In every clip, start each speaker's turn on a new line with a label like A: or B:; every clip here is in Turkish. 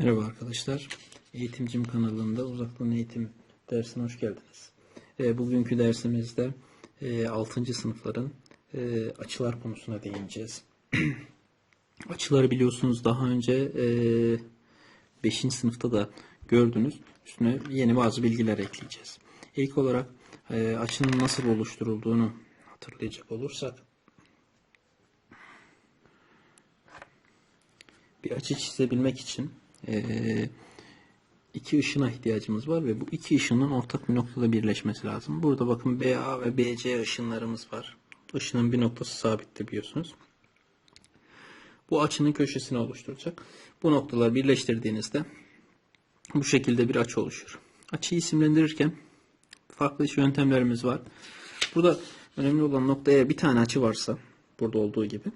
A: Merhaba arkadaşlar. Eğitimcim kanalında uzaktan eğitim dersine hoş geldiniz. E, bugünkü dersimizde e, 6. sınıfların e, açılar konusuna değineceğiz. Açıları biliyorsunuz daha önce e, 5. sınıfta da gördünüz. Üstüne yeni bazı bilgiler ekleyeceğiz. İlk olarak e, açının nasıl oluşturulduğunu hatırlayacak olursak bir açı çizebilmek için iki ışına ihtiyacımız var ve bu iki ışının ortak bir noktada birleşmesi lazım. Burada bakın BA ve BC ışınlarımız var. Işının bir noktası sabittir biliyorsunuz. Bu açının köşesini oluşturacak. Bu noktalar birleştirdiğinizde bu şekilde bir açı oluşur. Açıyı isimlendirirken farklı yöntemlerimiz var. Burada önemli olan noktaya bir tane açı varsa burada olduğu gibi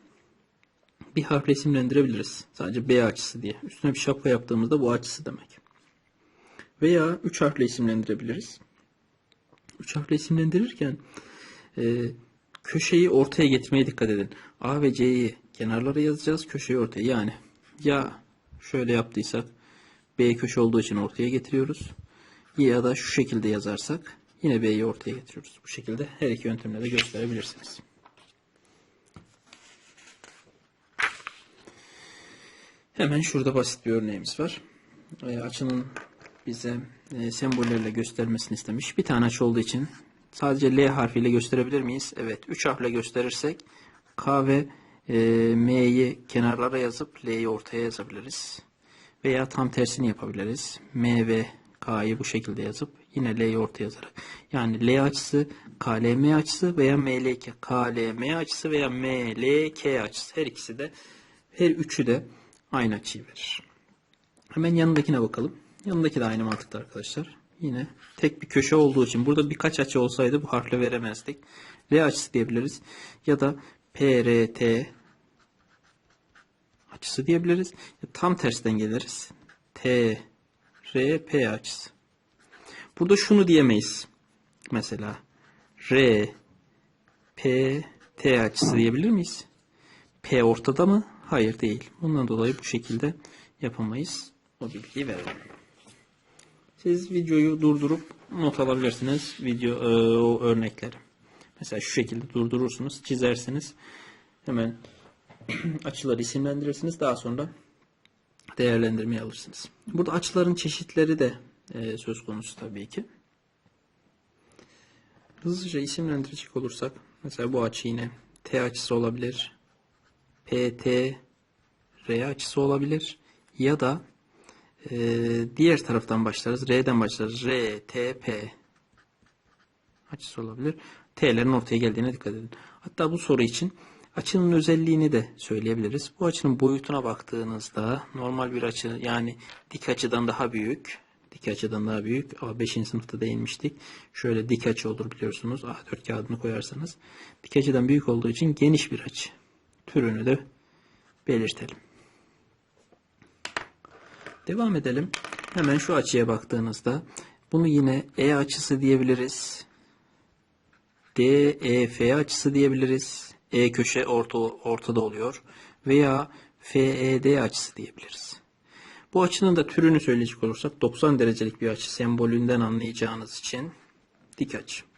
A: bir harfle isimlendirebiliriz. Sadece B açısı diye. Üstüne bir şapka yaptığımızda bu açısı demek. Veya 3 harfle isimlendirebiliriz. 3 harfle isimlendirirken e, köşeyi ortaya getirmeye dikkat edin. A ve C'yi kenarlara yazacağız. Köşeyi ortaya. Yani ya şöyle yaptıysak B köşe olduğu için ortaya getiriyoruz. Ya da şu şekilde yazarsak yine B'yi ortaya getiriyoruz. Bu şekilde her iki yöntemle de gösterebilirsiniz. Hemen şurada basit bir örneğimiz var. E, açının bize e, sembollerle göstermesini istemiş. Bir tane açı olduğu için sadece L harfiyle gösterebilir miyiz? Evet. 3 harfle gösterirsek K ve e, M'yi kenarlara yazıp L'yi ortaya yazabiliriz. Veya tam tersini yapabiliriz. M ve K'yı bu şekilde yazıp yine L'yi ortaya yazarak. Yani L açısı, KLM açısı veya MLK, KLM açısı veya MLK açısı. Her ikisi de, her üçü de aynı açıyı verir. Hemen yanındakine bakalım. Yanındaki de aynı mantıkta arkadaşlar. Yine tek bir köşe olduğu için burada birkaç açı olsaydı bu harfle veremezdik. L açısı diyebiliriz. Ya da PRT açısı diyebiliriz. Tam tersten geliriz. T R P açısı. Burada şunu diyemeyiz. Mesela R P T açısı diyebilir miyiz? P ortada mı? Hayır değil. Bundan dolayı bu şekilde yapamayız. O bilgiyi verelim. Siz videoyu durdurup not alabilirsiniz. Video e, o örnekleri. Mesela şu şekilde durdurursunuz, çizersiniz. Hemen açıları isimlendirirsiniz. Daha sonra değerlendirmeye alırsınız. Burada açıların çeşitleri de e, söz konusu tabii ki. Hızlıca isimlendirecek olursak mesela bu açı yine T açısı olabilir. PT R açısı olabilir ya da e, diğer taraftan başlarız. R'den başlarız. R, T, P açısı olabilir. T'lerin ortaya geldiğine dikkat edin. Hatta bu soru için açının özelliğini de söyleyebiliriz. Bu açının boyutuna baktığınızda normal bir açı yani dik açıdan daha büyük. Dik açıdan daha büyük. Ama 5. sınıfta değinmiştik. Şöyle dik açı olur biliyorsunuz. A4 kağıdını koyarsanız. Dik açıdan büyük olduğu için geniş bir açı. Türünü de belirtelim. Devam edelim. Hemen şu açıya baktığınızda bunu yine E açısı diyebiliriz. DEF açısı diyebiliriz. E köşe orta, ortada oluyor. Veya FED açısı diyebiliriz. Bu açının da türünü söyleyecek olursak 90 derecelik bir açı sembolünden anlayacağınız için dik açı.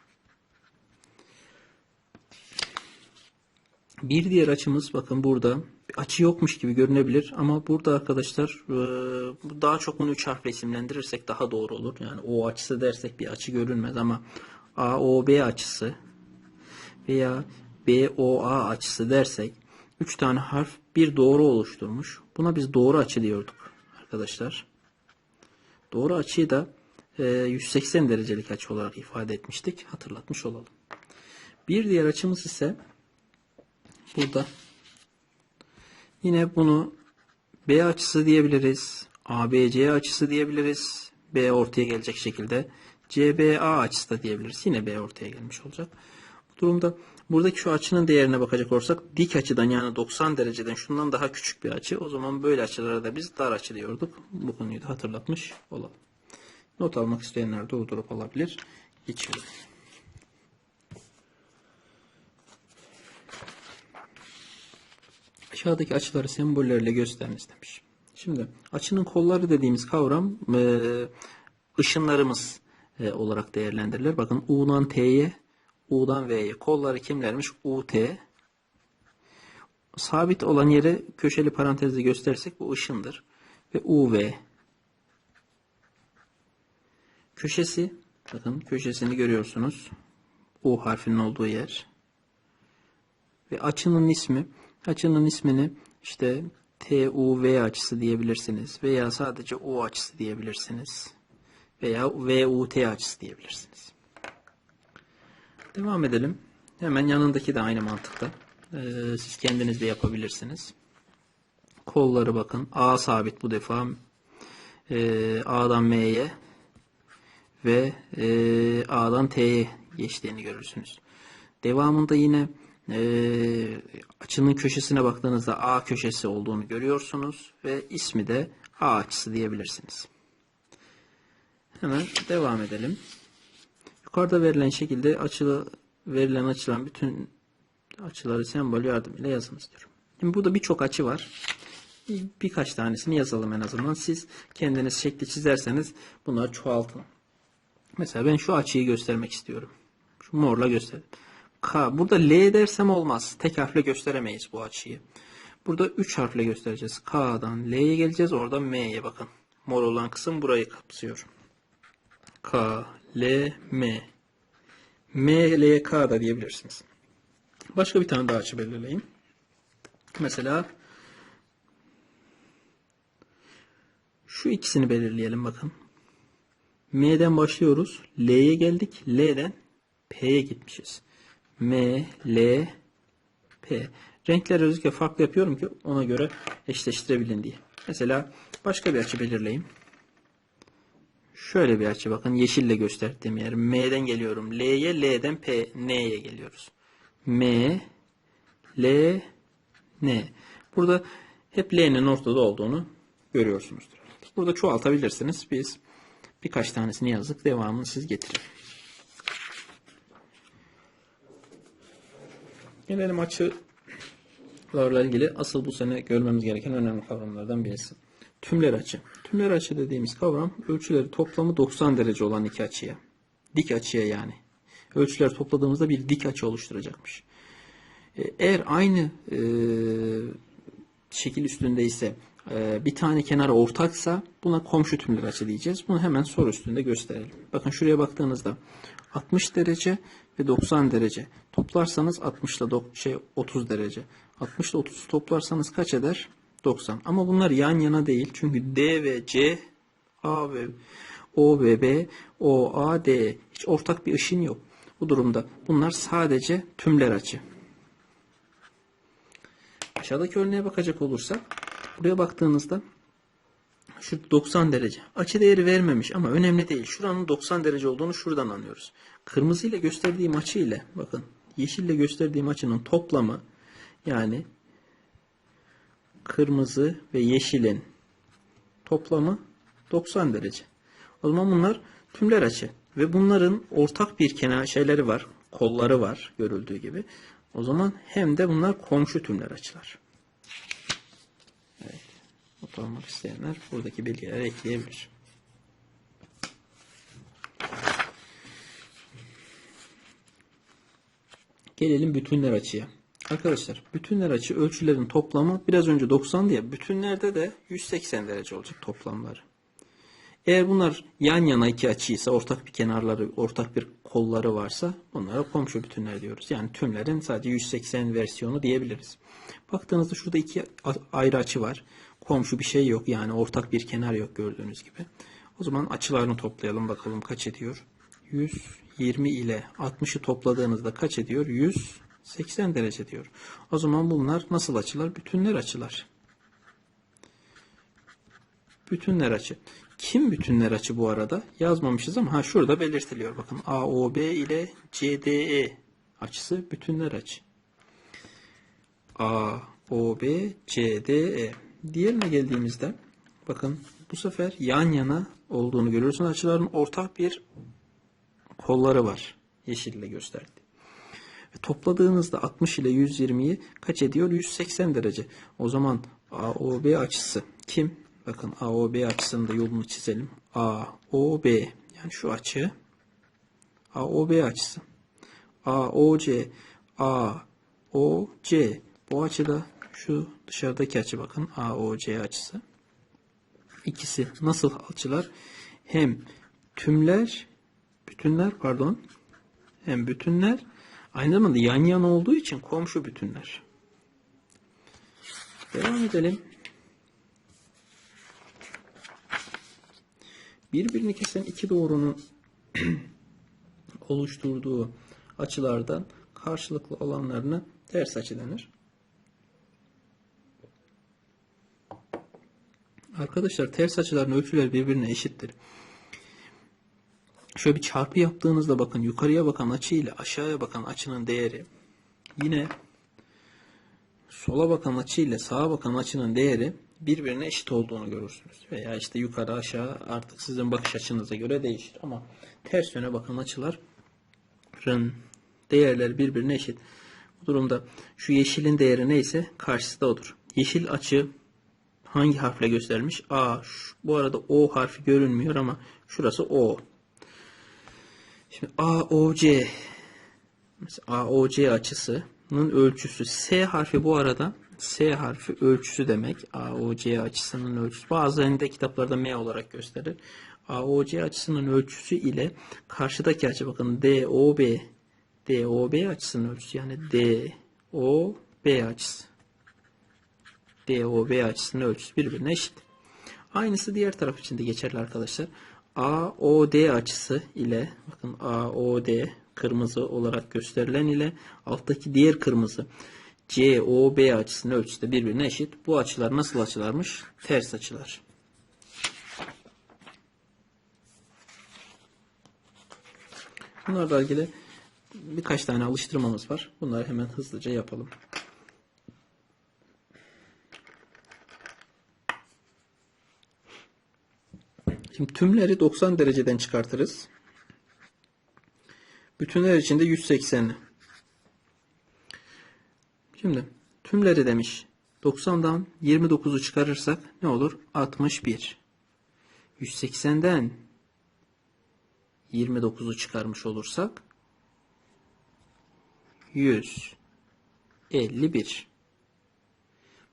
A: Bir diğer açımız bakın burada açı yokmuş gibi görünebilir ama burada arkadaşlar e, daha çok bunu üç harfle isimlendirirsek daha doğru olur. Yani O açısı dersek bir açı görünmez ama AOB açısı veya BOA açısı dersek üç tane harf bir doğru oluşturmuş. Buna biz doğru açı diyorduk arkadaşlar. Doğru açıyı da e, 180 derecelik açı olarak ifade etmiştik. Hatırlatmış olalım. Bir diğer açımız ise burada Yine bunu B açısı diyebiliriz. ABC açısı diyebiliriz. B ortaya gelecek şekilde. CBA açısı da diyebiliriz. Yine B ortaya gelmiş olacak. Bu durumda buradaki şu açının değerine bakacak olursak dik açıdan yani 90 dereceden şundan daha küçük bir açı. O zaman böyle açılara da biz dar açı diyorduk. Bu konuyu da hatırlatmış olalım. Not almak isteyenler durdurup alabilir. Geçiyorum. Aşağıdaki açıları sembollerle gösteriniz demiş. Şimdi açının kolları dediğimiz kavram e, ışınlarımız e, olarak değerlendirilir. Bakın U'dan T'ye, U'dan V'ye. Kolları kimlermiş? U, T. Sabit olan yere köşeli parantezle gösterirsek bu ışındır. Ve U, V. Köşesi, bakın köşesini görüyorsunuz. U harfinin olduğu yer. Ve açının ismi, açının ismini işte TUV açısı diyebilirsiniz veya sadece U açısı diyebilirsiniz veya VUT açısı diyebilirsiniz. Devam edelim. Hemen yanındaki de aynı mantıkta. Ee, siz kendiniz de yapabilirsiniz. Kolları bakın. A sabit bu defa. Ee, A'dan M'ye ve e, A'dan T'ye geçtiğini görürsünüz. Devamında yine e, açının köşesine baktığınızda A köşesi olduğunu görüyorsunuz ve ismi de A açısı diyebilirsiniz. Hemen devam edelim. Yukarıda verilen şekilde açılı verilen açılan bütün açıları sembol yardımıyla yazınız diyorum. Şimdi burada birçok açı var. Bir- Birkaç tanesini yazalım en azından. Siz kendiniz şekli çizerseniz bunları çoğaltın. Mesela ben şu açıyı göstermek istiyorum. Şu morla gösterdim. K. Burada L dersem olmaz. Tek harfle gösteremeyiz bu açıyı. Burada 3 harfle göstereceğiz. K'dan L'ye geleceğiz. Oradan M'ye bakın. Mor olan kısım burayı kapsıyor. K, L, M. M, L, K da diyebilirsiniz. Başka bir tane daha açı belirleyin. Mesela şu ikisini belirleyelim bakın. M'den başlıyoruz. L'ye geldik. L'den P'ye gitmişiz. M, L, P. Renkleri özellikle farklı yapıyorum ki ona göre eşleştirebilin diye. Mesela başka bir açı belirleyeyim. Şöyle bir açı bakın yeşille gösterdiğim yer. M'den geliyorum. L'ye, L'den P, N'ye geliyoruz. M, L, N. Burada hep L'nin ortada olduğunu görüyorsunuzdur. Burada çoğaltabilirsiniz. Biz birkaç tanesini yazdık. Devamını siz getirin. Gelelim açılarla ilgili asıl bu sene görmemiz gereken önemli kavramlardan birisi. Tümler açı. Tümler açı dediğimiz kavram ölçüleri toplamı 90 derece olan iki açıya. Dik açıya yani. Ölçüler topladığımızda bir dik açı oluşturacakmış. E, Eğer aynı e, şekil üstündeyse e, bir tane kenar ortaksa buna komşu tümler açı diyeceğiz. Bunu hemen soru üstünde gösterelim. Bakın şuraya baktığınızda 60 derece ve 90 derece toplarsanız 60 ile şey 30 derece. 60 ile 30 toplarsanız kaç eder? 90. Ama bunlar yan yana değil. Çünkü D ve C, A ve O ve B, O, A, D hiç ortak bir ışın yok. Bu durumda bunlar sadece tümler açı. Aşağıdaki örneğe bakacak olursak buraya baktığınızda şu 90 derece. Açı değeri vermemiş ama önemli değil. Şuranın 90 derece olduğunu şuradan anlıyoruz. Kırmızı ile gösterdiğim açı ile bakın yeşille gösterdiğim açının toplamı yani kırmızı ve yeşilin toplamı 90 derece. O zaman bunlar tümler açı ve bunların ortak bir kenar şeyleri var, kolları var görüldüğü gibi. O zaman hem de bunlar komşu tümler açılar. Not almak isteyenler buradaki bilgileri ekleyebilir. Gelelim bütünler açıya. Arkadaşlar bütünler açı ölçülerin toplamı biraz önce 90 diye bütünlerde de 180 derece olacak toplamları. Eğer bunlar yan yana iki açıysa ortak bir kenarları, ortak bir kolları varsa bunlara komşu bütünler diyoruz. Yani tümlerin sadece 180 versiyonu diyebiliriz. Baktığınızda şurada iki ayrı açı var. Komşu bir şey yok yani ortak bir kenar yok gördüğünüz gibi. O zaman açılarını toplayalım bakalım kaç ediyor. 120 ile 60'ı topladığınızda kaç ediyor? 180 derece diyor. O zaman bunlar nasıl açılar? Bütünler açılar. Bütünler açı. Kim bütünler açı bu arada? Yazmamışız ama ha şurada belirtiliyor. Bakın AOB ile CDE açısı bütünler açı. AOB CDE. Diğerine geldiğimizde bakın bu sefer yan yana olduğunu görüyorsunuz. Açıların ortak bir kolları var. Yeşille gösterdi. Ve topladığınızda 60 ile 120'yi kaç ediyor? 180 derece. O zaman AOB açısı kim? Bakın AOB açısının da yolunu çizelim. AOB yani şu açı AOB açısı. AOC AOC bu açıda şu dışarıdaki açı bakın AOC açısı. İkisi nasıl açılar? Hem tümler bütünler pardon hem bütünler aynı zamanda yan yana olduğu için komşu bütünler. Devam edelim. Birbirini kesen iki doğrunun oluşturduğu açılardan karşılıklı olanlarına ters açı denir. Arkadaşlar ters açıların ölçüleri birbirine eşittir. Şöyle bir çarpı yaptığınızda bakın yukarıya bakan açı ile aşağıya bakan açının değeri yine sola bakan açı ile sağa bakan açının değeri birbirine eşit olduğunu görürsünüz. Veya işte yukarı aşağı artık sizin bakış açınıza göre değişir. Ama ters yöne bakan açıların değerleri birbirine eşit. Bu durumda şu yeşilin değeri neyse karşısı da odur. Yeşil açı hangi harfle gösterilmiş? A. Şu- bu arada O harfi görünmüyor ama şurası O. Şimdi AOC mesela AOC açısının ölçüsü S harfi bu arada S harfi ölçüsü demek. AOC açısının ölçüsü. Bazılarında kitaplarda M olarak gösterir. AOC açısının ölçüsü ile karşıdaki açı bakın DOB DOB açısının ölçüsü yani DOB açısı. DOB açısının ölçüsü birbirine eşit. Aynısı diğer taraf için de geçerli arkadaşlar. AOD açısı ile bakın AOD kırmızı olarak gösterilen ile alttaki diğer kırmızı COB açısının ölçüsü de birbirine eşit. Bu açılar nasıl açılarmış? Ters açılar. Bunlarla ilgili birkaç tane alıştırmamız var. Bunları hemen hızlıca yapalım. Şimdi tümleri 90 dereceden çıkartırız. Bütünler için de 180. Şimdi tümleri demiş. 90'dan 29'u çıkarırsak ne olur? 61. 180'den 29'u çıkarmış olursak 151.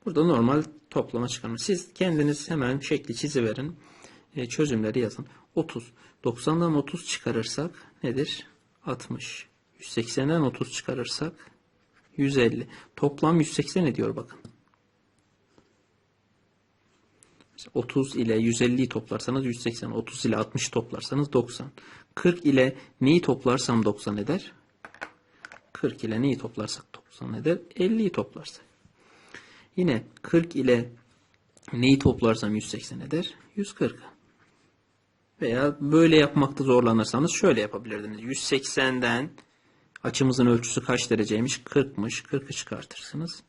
A: Burada normal toplama çıkarma. Siz kendiniz hemen şekli çiziverin. E, çözümleri yazın. 30. 90'dan 30 çıkarırsak nedir? 60. 180'den 30 çıkarırsak 150. Toplam 180 ediyor bakın. Mesela 30 ile 150'yi toplarsanız 180. 30 ile 60 toplarsanız 90. 40 ile neyi toplarsam 90 eder? 40 ile neyi toplarsak 90 eder? 50'yi toplarsak. Yine 40 ile neyi toplarsam 180 eder? 140. Veya böyle yapmakta zorlanırsanız şöyle yapabilirdiniz. 180'den açımızın ölçüsü kaç dereceymiş? 40'mış. 40'ı çıkartırsınız.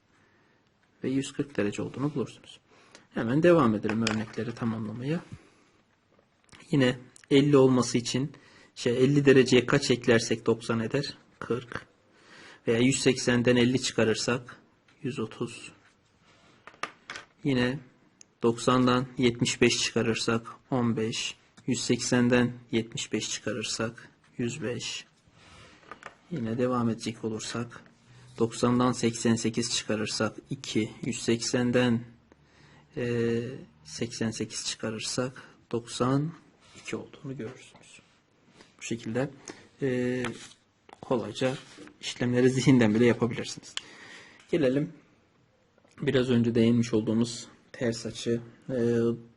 A: Ve 140 derece olduğunu bulursunuz. Hemen devam edelim örnekleri tamamlamaya. Yine 50 olması için şey 50 dereceye kaç eklersek 90 eder? 40. Veya 180'den 50 çıkarırsak 130. Yine 90'dan 75 çıkarırsak 15. 180'den 75 çıkarırsak 105. Yine devam edecek olursak 90'dan 88 çıkarırsak 2. 180'den eee, 88 çıkarırsak 92 olduğunu görürsünüz. Bu şekilde eee, kolayca işlemleri zihinden bile yapabilirsiniz. Gelelim biraz önce değinmiş olduğumuz ters açı, e,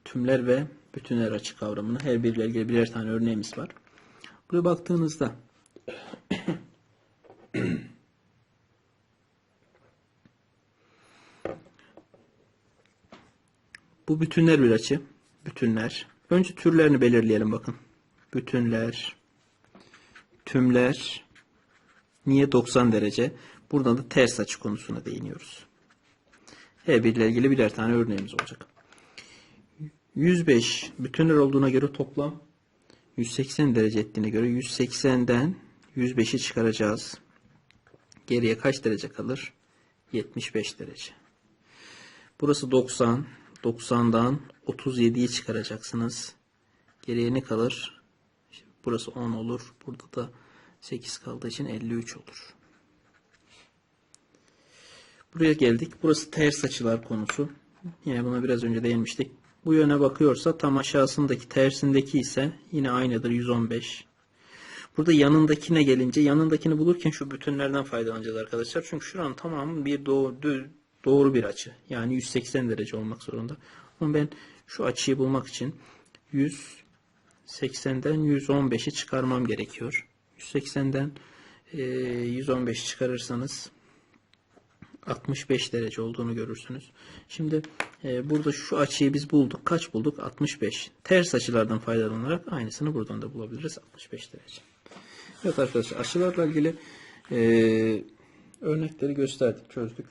A: tümler ve bütünler açı kavramını her biriyle ilgili birer tane örneğimiz var. Buraya baktığınızda bu bütünler bir açı. Bütünler. Önce türlerini belirleyelim bakın. Bütünler, tümler, niye 90 derece? Buradan da ters açı konusuna değiniyoruz. Her biriyle ilgili birer tane örneğimiz olacak. 105 bütünler olduğuna göre toplam 180 derece ettiğine göre 180'den 105'i çıkaracağız. Geriye kaç derece kalır? 75 derece. Burası 90. 90'dan 37'yi çıkaracaksınız. Geriye ne kalır? İşte burası 10 olur. Burada da 8 kaldığı için 53 olur. Buraya geldik. Burası ters açılar konusu. Yine buna biraz önce değinmiştik. Bu yöne bakıyorsa tam aşağısındaki tersindeki ise yine aynıdır 115. Burada yanındakine gelince yanındakini bulurken şu bütünlerden faydalanacağız arkadaşlar. Çünkü şuranın tamamı bir doğru, düz- doğru bir açı. Yani 180 derece olmak zorunda. Ama ben şu açıyı bulmak için 180'den 115'i çıkarmam gerekiyor. 180'den eee 115 çıkarırsanız 65 derece olduğunu görürsünüz. Şimdi e, burada şu açıyı biz bulduk. Kaç bulduk? 65. Ters açılardan faydalanarak aynısını buradan da bulabiliriz. 65 derece. Evet arkadaşlar açılarla ilgili e, örnekleri gösterdik, çözdük.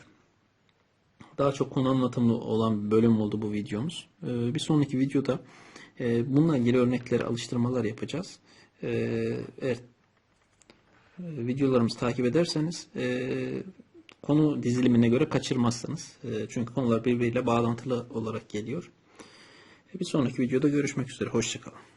A: Daha çok konu anlatımlı olan bölüm oldu bu videomuz. E, bir sonraki videoda e, bununla ilgili örnekleri alıştırmalar yapacağız. E, eğer e, videolarımızı takip ederseniz e, konu dizilimine göre kaçırmazsınız. E, çünkü konular birbiriyle bağlantılı olarak geliyor. E, bir sonraki videoda görüşmek üzere. Hoşçakalın.